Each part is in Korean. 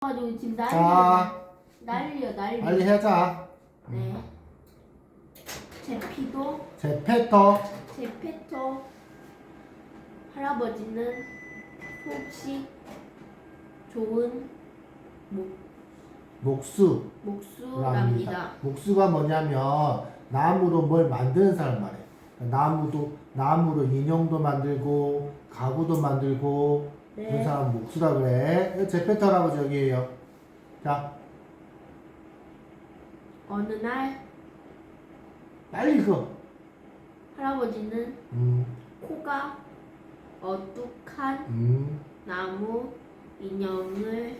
가지고 지금 난리야. 자, 난리야 난리. 빨리 하자. 네. 제피도 제페터, 제페토 할아버지는 혹시 좋은 목 목수. 목수랍니다. 목수가 뭐냐면 나무로 뭘 만드는 사람 말이에요. 나무도 나무로 인형도 만들고 가구도 만들고 그 네. 사람 목수라 그래. 제페터 할아버지 여기에요. 자, 어느 날 빨리 읽어. 할아버지는 음, 코가 어둑한 음, 나무 인형을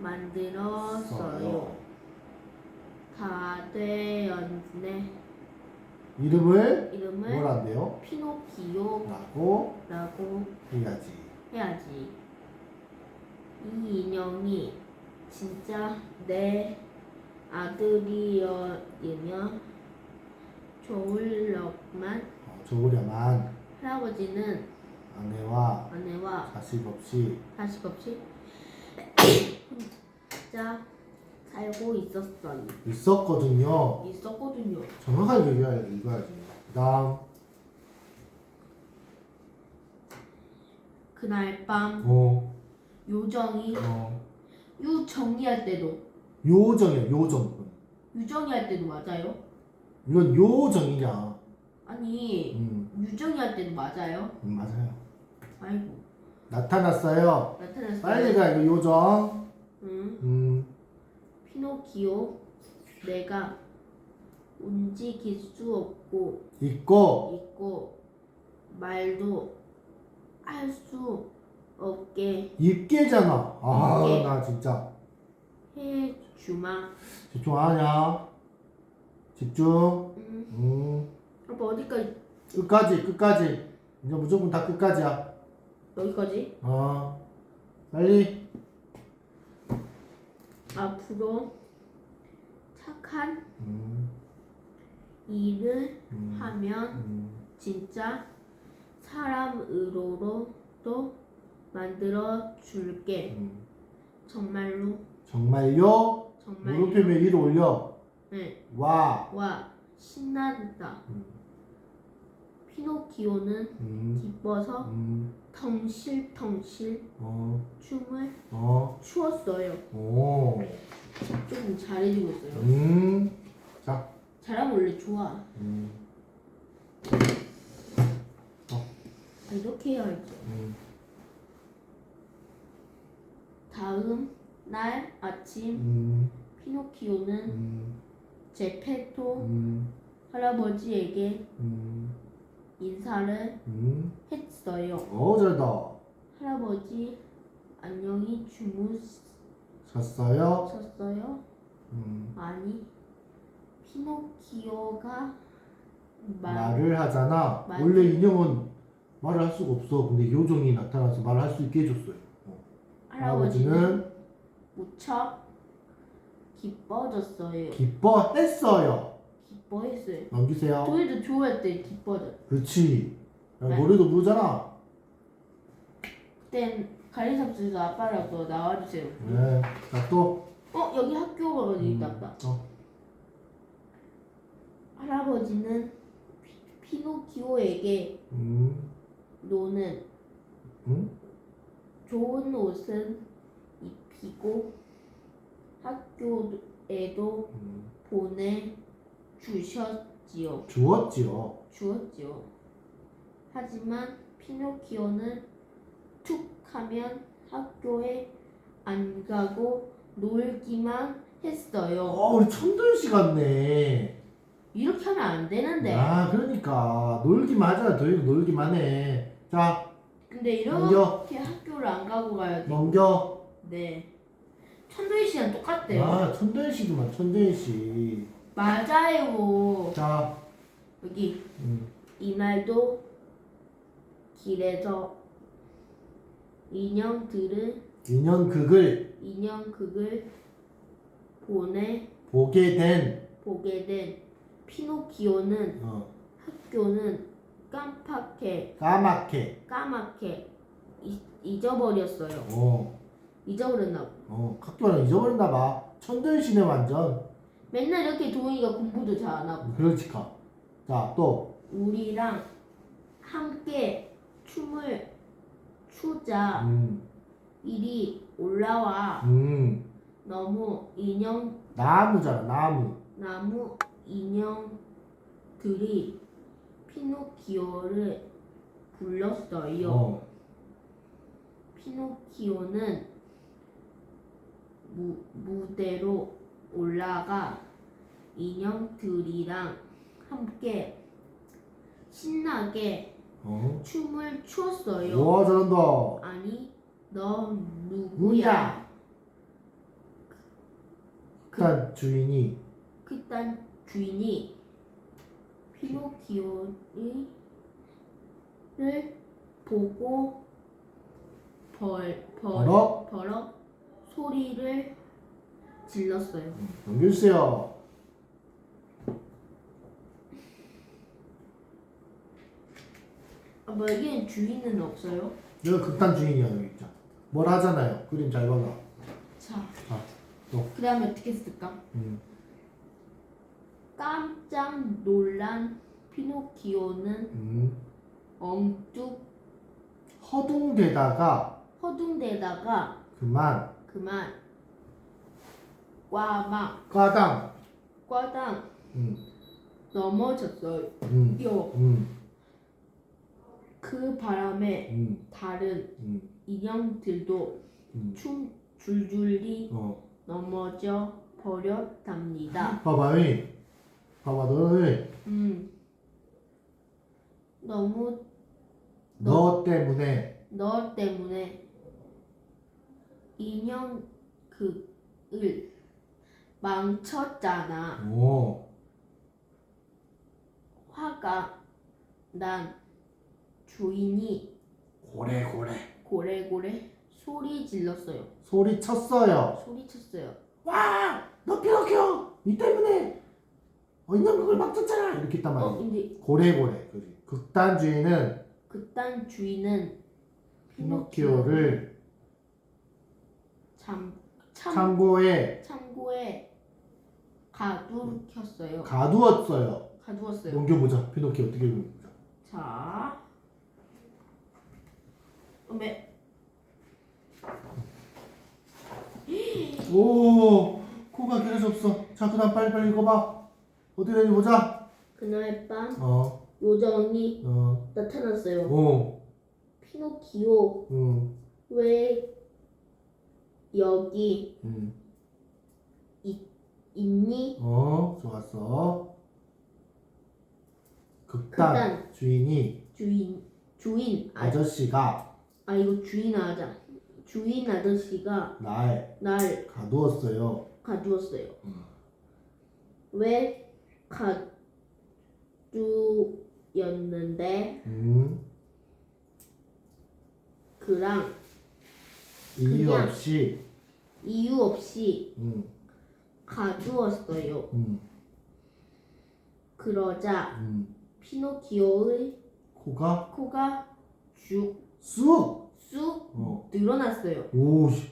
만들었어요. 써요. 다 되었네. 이름을 이름을 뭐란대요? 피노키오라고 라고 해야지. 해야지. 이 인형이 진짜 내 아들이었으면 좋을려만 어, 좋으려만 할아버지는 아내와 아내와 자식 없이 자식 없이 혼자 살고 있었어요. 있었거든요. 있었거든요. 정확하게 얘기해 읽어야지. 그다음 그날 밤 어, 요정이 어, 유정리할 때도 요정이야 요정. 유정이 할 때도 맞아요? 이건 요정이냐? 아니 음, 유정이 할 때도 맞아요? 음 맞아요. 아이고 나타났어요. 나타났어요. 빨리 가 이거 요정. 응. 음, 피노키오 내가 움직일 수 없고 있고 있고 말도 할 수 없게 있게잖아. 아, 있게. 나 진짜 해주마. 집중하냐? 집중. 응. 음, 아빠 어디까지 끝까지 끝까지. 이제 무조건 다 끝까지야. 여기까지? 어, 빨리. 앞으로 착한 음, 일을 음, 하면 음. 진짜 사람으로도 만들어 줄게. 음. 정말로 정말요? 정말 무릎표면 위로 올려. 네. 와. 와 신난다. 음, 피노키오는 음, 기뻐서 음, 덩실덩실 어, 춤을 어, 추었어요. 오, 조금 잘해주고 있어요. 음, 자, 잘하면 원래 좋아. 음, 아, 이렇게 해야죠. 음, 다음 날 아침 음, 피노키오는 음, 제페토 음, 할아버지에게 음, 인사를 음. 했어요. 어, 잘다. 할아버지 안녕히? 주무셨어요? 음, 아니 피노키오가 말 말을 하잖아. 말- 원래 인형은 말을 할 수가 없어. 근데 요정이 나타나서 말을 할 수 있게 해줬어요. 어. 할아버지는 무척 기뻐졌어요. 기뻐했어요. 기뻐했어요. 넘기세요. 저희도 좋아할 때 기뻐져. 그렇지. 야, 네. 노래도 부르잖아. 그땐 관리사무소에서 아빠라고 나와주세요. 네. 자, 또. 어 여기 학교가 어디 음, 있다. 어. 할아버지는 피, 피노키오에게 음, 노는 음? 좋은 옷은 입히고 학교에도 음. 보내 주셨지요. 주었지요. 주었지요. 하지만 피노키오는 툭 하면 학교에 안 가고 놀기만 했어요. 어, 우리 천도연 씨 같네. 이렇게 하면 안 되는데. 아, 그러니까. 놀기만 하잖아. 더 놀기만 해. 자, 근데 넘겨. 이렇게 학교를 안 가고 가야지. 넘겨. 네. 천도희 씨랑 똑같대요. 아, 천도연 씨구만, 천도연 씨. 맞아요. 자, 여기 음, 이날도 길에서 인형들을 인형극을 인형극을 보내 보게 된, 보게 된 피노키오는 어, 학교는 깜빡해 까맣게, 까맣게 이- 잊어버렸어요. 어, 잊어버렸나 봐. 어, 학교를 잊어버렸나 봐. 천들신에 완전. 맨날 이렇게 도훈이가 공부도 잘 안 하고 그렇지, 카. 자, 또. 우리랑 함께 춤을 추자 음, 이리 올라와 음. 너무 인형 나무잖아, 나무. 나무 인형들이 피노키오를 불렀어요. 어, 피노키오는 무, 무대로 올라가 인형들이랑 함께 신나게 어. 춤을 추었어요. 와, 잘한다. 아니, 너 누구야? 누구야? 일단 주인이 그딴 주인이 피노키오를 보고 벌, 벌, 버럭? 버럭 소리를 질렀어요. 넘겨주세요. 아, 뭐 여기는 주인은 없어요? 내가 극단 주인이야, 여기 있자. 뭘 하잖아요. 그림 잘 봐봐. 자, 자, 또. 그 다음에 어떻게 쓸까? 음. 깜짝 놀란 피노키오는 음. 엉뚱 허둥대다가 허둥대다가 그만 그만 꽈막 까당. 꽈당 음. 넘어졌어요. 음. 음. 그 바람에 음. 다른 음. 인형들도 음. 춤 줄줄이 어. 넘어져 버렸답니다. 봐봐, 이. 봐봐, 너는 음. 너무 너 때문에 너 때문에 인형 그을 망쳤잖아. 오. 화가 난 주인이 고래고래 고래고래 소리 질렀어요. 소리 쳤어요. 소리쳤어요. 와, 너 피노키오, 니 때문에 어, 있는 그걸 막 쳤잖아. 이렇게 했단 말이야. 어, 근데 고래고래, 그지. 극단 주인은 피노키오를 참, 참 창고에 창고에 가두켰어요. 가두었어요. 가두었어요. 넘겨보자. 피노키오 어떻게 보자. 자, 어메 오, 코가 길어져 없어. 자, 그다음 빨리 빨리 읽어봐. 어떻게 되는지 보자. 그날 밤 어, 요정이 어, 나타났어요. 오, 피노키오 음, 왜 여기 음, 있니? 어, 좋았어. 극단 극단. 주인이 주인 주인 아, 아저씨가 아 이거 주인 아자 주인 아저씨가 날 날 가두었어요. 가두었어요. 음. 왜 가두였는데 음, 그랑 이유 그냥. 없이, 이유 없이 음, 가두었어요. 음, 그러자 음, 피노키오의 코가 코가 쭉쑥 쑥, 어, 늘어났어요. 오, 씨,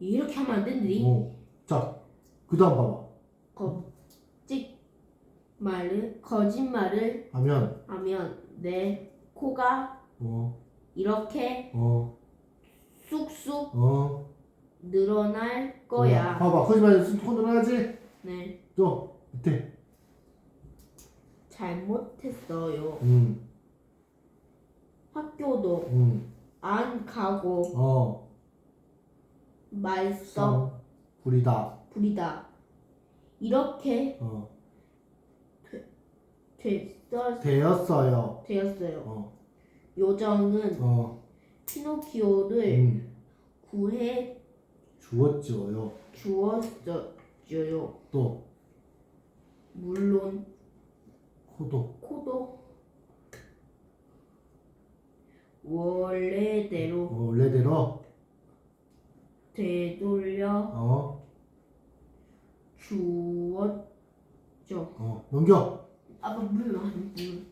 이렇게 하면 안 된디. 어, 자, 그 다음 봐봐. 거짓 말을 거짓말을 하면, 하면 내 코가 어, 이렇게 어, 쑥쑥 어, 늘어날 거야. 봐봐, 거짓말 손 늘어나지? 네, 또 밑에, 잘못했어요. 음, 학교도 음, 안 가고 어, 말썽 성, 부리다, 부리다. 이렇게 어, 됐어 되었어요. 되었어요. 어, 요정은 어, 피노키오를 음, 구해 주었죠요. 주었어요. 또 물론 코도, 코도 원래대로 어, 원래대로, 되돌려 어, 주었죠. 어, 넘겨. 아빠 물 마. 물.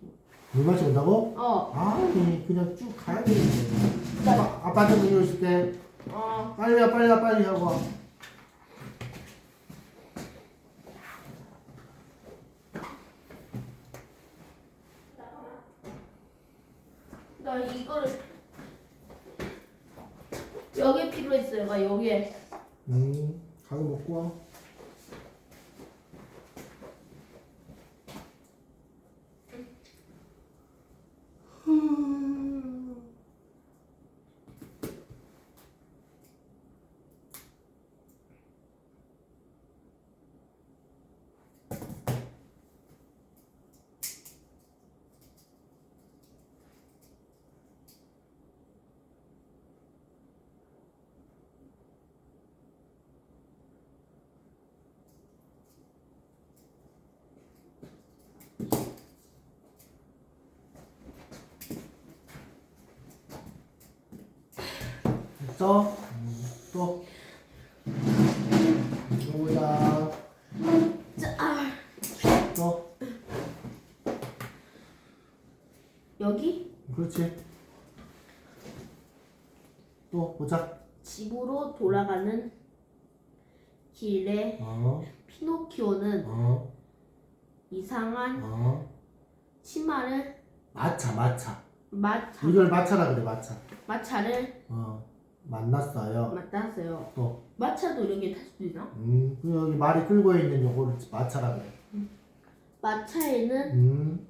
물 마시고 온다고? 어, 아니, 그냥 쭉 가야 되는데. 아빠, 아빠한테 물 주실게. 어 빨리 와 빨리 와 빨리 하고 와. 나 이거를 여기 필요했어요. 나 여기에 음 가서 먹고 와. 또. 자, 아, 또. 여기 그렇지. 또 보자. 집으로 돌아가는 길에 어, 피노키오는 어, 이상한 어. 치마를 마차, 마차. 마차 이걸 마차라 그래, 마차. 마차를 어, 만났어요. 만났어요. 또, 마차도 이렇게 탈 수도 있나? 음, 그 여기 말이 끌고 있는 요거를 마차라 그래. 마차에는 음,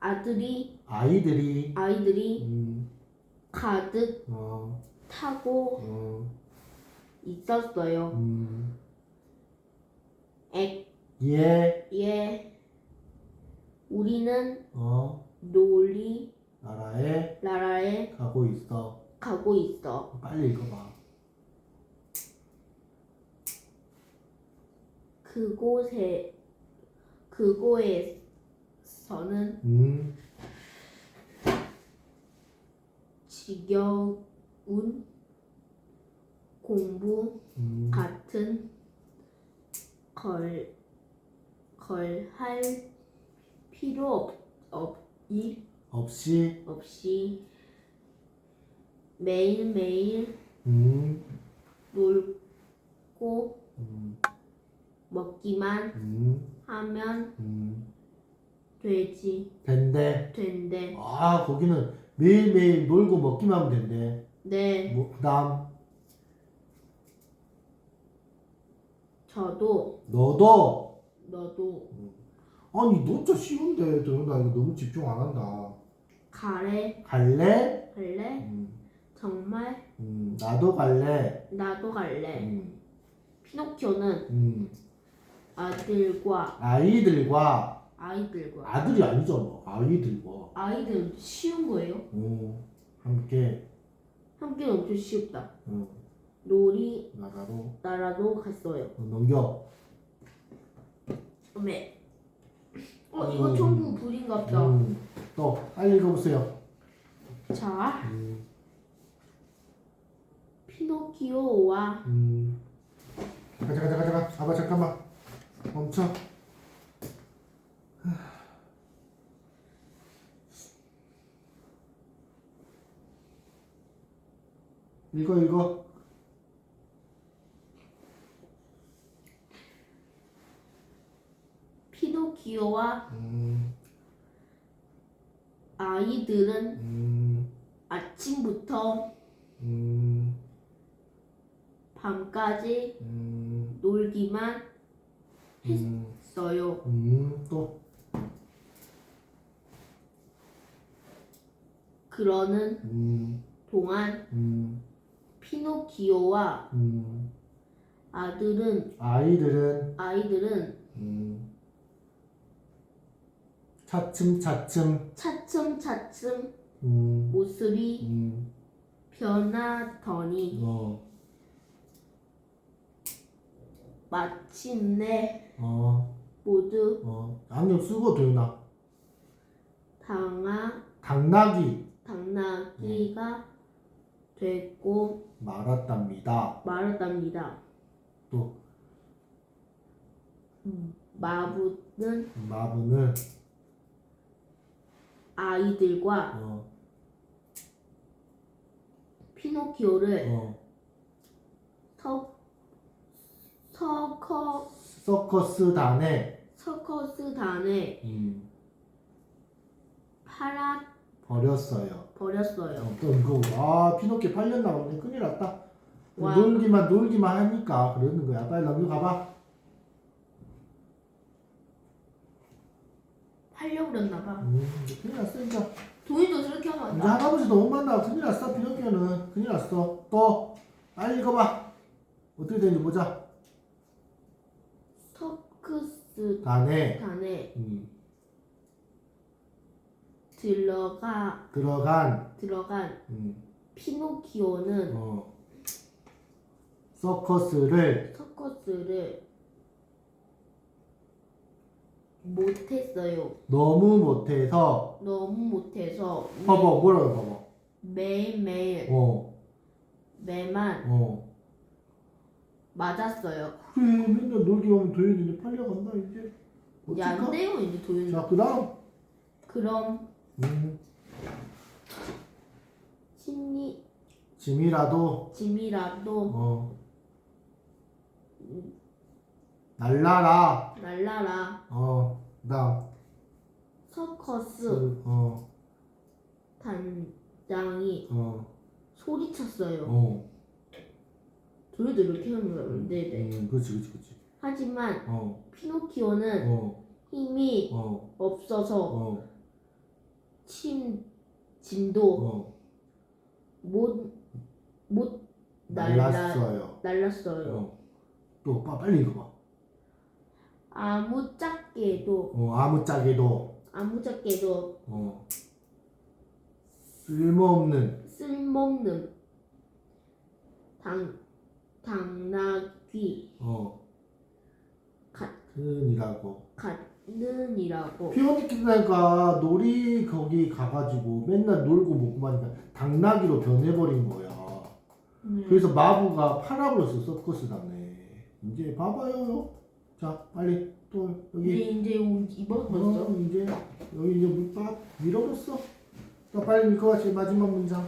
아들이 아이들이, 아이들이 음, 가득 어, 타고 어, 있었어요. 음, 액, 예, 예. 우리는 어, 놀이 나라에 나라에 가고 있어. 가고 있어. 빨리 읽어봐. 그곳에 그곳에서는 음, 지겨운 공부 음, 같은 걸 걸 할 필요 없, 없이 없이, 없이 매일매일 음, 놀고 음, 먹기만 음, 하면 음, 되지. 된대. 된대. 아, 거기는 매일매일 놀고 먹기만 하면 된대. 네. 뭐, 그 다음, 저도. 너도, 너도. 아니, 너 진짜 쉬운데, 도현아, 이거 너무 집중 안 한다. 가래? 갈래? 갈래? 음, 정말? 음, 나도 갈래. 나도 갈래. 음, 피노키오는 음, 아들과 아이들과, 아이들과 아들이 아니죠, 뭐. 아이들과, 아이들은 쉬운 거예요? 어, 함께, 함께는 엄청 쉽다. 어, 놀이 나라로 나라도 갔어요. 어, 넘겨. 네. 어 이거 음. 전부 불인가 보다. 음, 또, 빨리 읽어보세요. 자. 음, 피노키오와 음. 가자, 가자, 가자, 가자. 아빠, 잠깐만. 멈춰. 읽어, 읽어. 피노키오와 음, 아이들은 음, 아침부터 음, 밤까지 음, 놀기만 음, 했어요. 음, 또, 그러는 음, 동안 음, 피노키오와 음. 아들은 아이들은, 아이들은 음, 차츰차츰, 차츰차츰 음, 모습이 음, 변하더니 어, 마침내 어, 모두 어, 안경 쓰고 도윤아. 당하 당나귀. 당나귀가 됐고 말았답니다. 말았답니다. 또? 음, 마부는 마부는 아이들과 어, 피노키오를 어, 서 서커 서커스단에 서커스단에 음, 팔아 버렸어요. 버렸어요. 어떤 거? 아 피노키 팔렸나 보네. 큰일 났다. 와. 놀기만 놀기만 하니까 그러는 거야. 빨리 넘겨가봐. 팔려고 그랬나 봐. 음, 큰일 났어 이제. 돈이도 저렇게 하면 이제 나 할아버지 너무 만나 큰일 났어 피노키오는 큰일 났어. 또 빨리 읽어봐. 어떻게 되는지 보자. 서커스단에 단에 음, 들어가 들어간 들어간 음, 피노키오는 어, 서커스를 서커스를 못했어요. 너무 못해서 너무 못해서 봐봐 뭐라고 봐봐. 매일매일 어, 매만 어. 맞았어요. 그래 맨날 놀기 오면 도현이 이제 팔려간다 이제. 이제 안? 돼요 이제 도윤. 자 그다음. 그럼. 음, 심리 짐이라도. 짐이라도. 어. 날라라. 날라라. 어 그다음. 서커스. 어. 단장이 어, 소리쳤어요. 어. 도윤도 이렇게 하는 거예요. 네네. 음, 그렇지 그렇지 그렇지 하지만 어 피노키오는 어, 힘이 어, 없어서 어, 침 짐도 어. 못못 날라 날랐어요 날랐어요. 어. 또 빠- 빨리 읽어봐 아무짝게도 어 아무짝에도 아무짝게도 어 쓸모없는 쓸모없는 당 당나귀 어 가- 큰이라고 같는이라고 피오니키나가 놀이 거기 가가지고 맨날 놀고 먹고 하니까 당나귀로 변해버린 거야. 음. 그래서 마부가 팔아버렸어 서커스단에. 이제 봐봐요. 자 빨리 또 여기 이제 이제 거죠. 어, 이제 여기 이제 물밥 밀어줬어. 자 빨리 읽어봐 제 마지막 문장.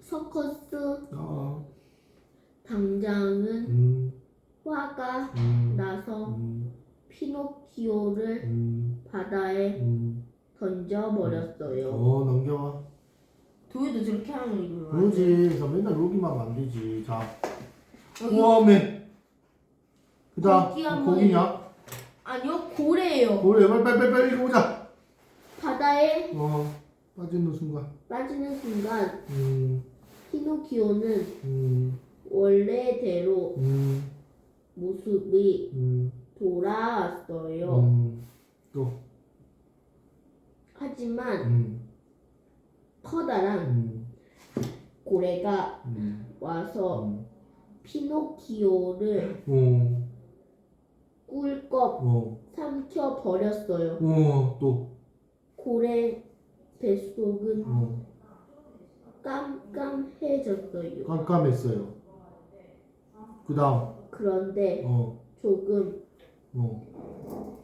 서커스 어, 당장은 음, 화가 음, 나서 음, 피노키오를 음, 바다에 음. 던져버렸어요. 어 넘겨봐. 도희도 저렇게 하는 거 그러지. 그래서 맨날 안 되지. 자. 그다음 고기 한번 고기냐? 아니요 고래예요. 고래 빨리 빨리 빨리 빨리 읽어보자. 바다에 어 빠지는 순간. 빠지는 순간 음, 피노키오는 음, 원래대로 음, 모습이 음, 돌아왔어요. 음, 또, 하지만 음, 커다란 음, 고래가 음, 와서 음, 피노키오를 어, 꿀꺽 어, 삼켜 버렸어요. 어, 또, 고래 뱃속은 어, 깜깜해졌어요. 깜깜했어요. 그 다음, 그런데 어, 조금 어,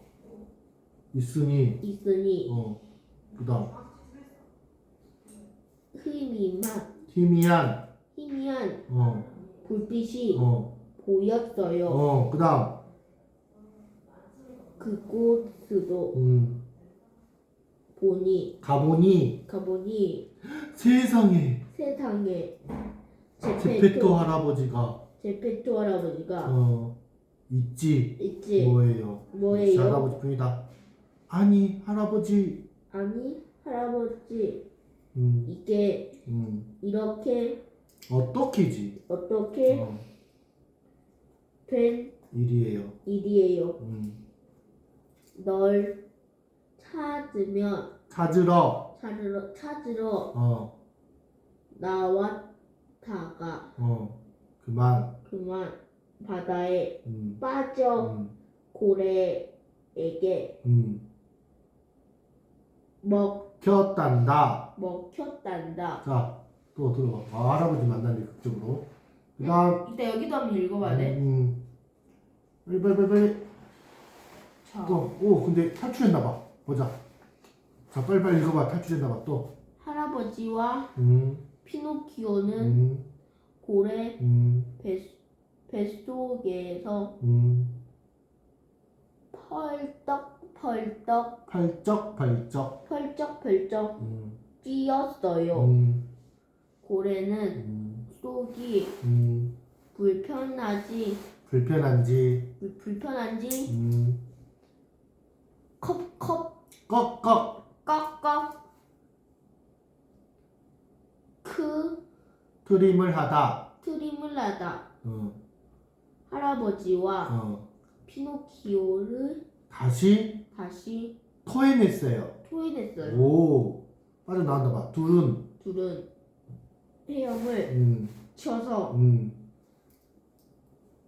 있으니, 있으니 어, 그 다음, 희미한 희미한, 희미한 어, 불빛이 어, 보였어요. 어, 그 다음, 그곳으로 음, 보니 가보니 가보니 세상에 세상에 제페토 할아버지가 제페토 할아버지가 어 있지 있지 뭐예요? 뭐예요? 할아버지 분이다. 아니 할아버지. 아니 할아버지 음, 이게 음. 이렇게 어떻게지? 어떻게 어, 된 일이에요. 일이에요. 음. 널 찾으면 찾으러 찾으러 찾으러 어, 나왔다가 어, 그만. 그만 바다에 음, 빠져 음, 고래에게 음. 먹 켰단다. 먹혔단다. 자, 또 들어봐. 아, 할아버지 만나니 극적으로. 그 다음, 이따 여기도 한번 읽어봐야 돼. 음, 빨리 빨리 빨리 빨리. 자, 또, 오, 근데 탈출했나봐. 보자. 자, 빨리빨리 읽어봐. 탈출했나봐. 또. 할아버지와 음, 피노키오는 음, 고래 음, 뱃 뱃속에서 음, 펄떡 펄떡. 펄쩍펄쩍. 펄쩍 펄쩍 음, 뛰었어요. 음, 고래는 음, 속이 음, 불편하지. 불편한지. 불- 불편한지? 음, 컵컵. 꺽꺽. 꺽꺽 크 트림을 하다. 트림을 하다 어, 할아버지와 어. 피노키오를 다시 다시 토해냈어요. 토해냈어요. 오, 빠져나온다 봐. 둘은, 둘은 헤엄을 음, 쳐서 음,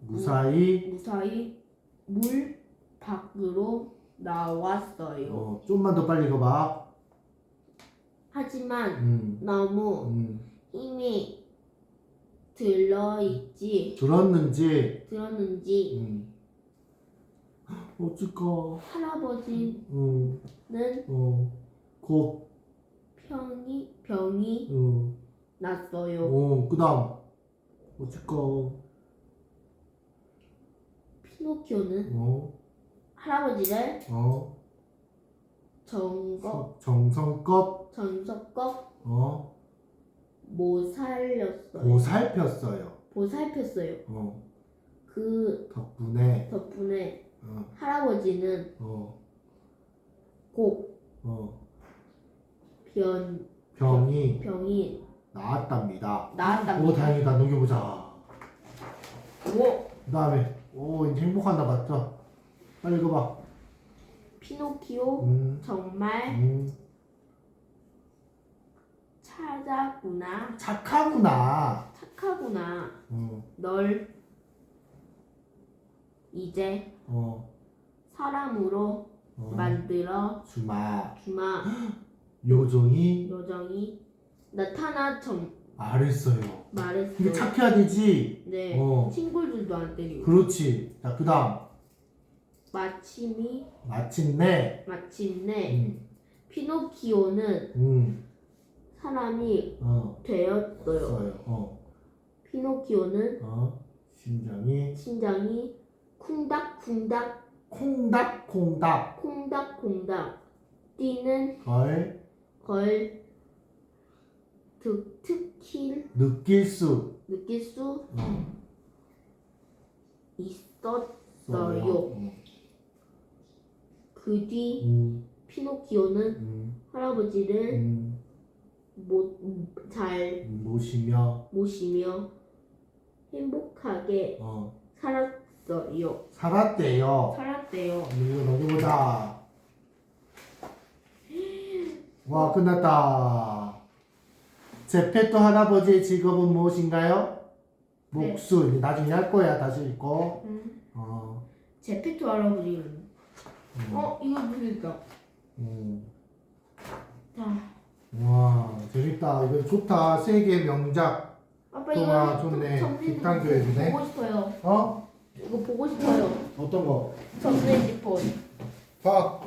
무사히, 무사히 물 밖으로 나왔어요. 어, 좀만 더 빨리 가봐. 하지만 음, 너무 음, 힘이 들어있지? 들었는지, 들었는지? 음, 어찌까, 할아버지는 음, 어, 곧, 병이 병이 어, 났어요. 어, 그 다음, 어찌까, 피노키오는 어, 할아버지를 어, 정거 정성껏, 전석껏 어, 못 살렸어요. 보살폈어요. 보살폈어요. 어, 그 덕분에, 덕분에 어, 할아버지는 어, 꼭 어, 변, 병이 병이 나았답니다. 오, 나았답니다. 다행이다. 넘겨보자. 오! 그 다음에, 오, 이제 행복한다, 맞죠? 빨리 읽어봐. 피노키오 음, 정말 음, 찾았구나. 착하구나. 착하구나. 음, 널 이제 어, 사람으로 어, 만들어 주마. 주마. 요정이 요정이 나타나 정 말했어요. 이게 말했어요. 착해야 되지. 네. 어. 친구들도 안 때리고. 그렇지. 자, 그 다음. 마침이 마침내. 마침내 음, 피노키오는 음, 사람이 어, 되었어요. 써요. 어, 피노키오는 어, 심장이 심장이 쿵닥쿵닥 콩닥콩닥. 콩닥콩닥 뛰는 걸 걸 특, 특히 느낄 수 느낄 수 어, 있었어요. 써요. 그뒤 음, 피노키오는 음, 할아버지를 음, 못, 잘 모시며 모시며 행복하게 어, 살았어요. 살았대요. 살았대요. 이거 넘겨보자. 와 끝났다. 제페토 할아버지의 직업은 무엇인가요? 네. 목수. 이제 나중에 할 거야. 다시 읽고. 음. 어. 제페토 할아버지. 음. 어 이거 무슨가? 음. 자, 와 재밌다. 이거 좋다. 세계 명작. 아빠 이거 좋네. 점심 뒷단 교육이네. 보고 싶어요. 어? 이거 보고 싶어요. 어떤 거? 점심 지폰. 봐.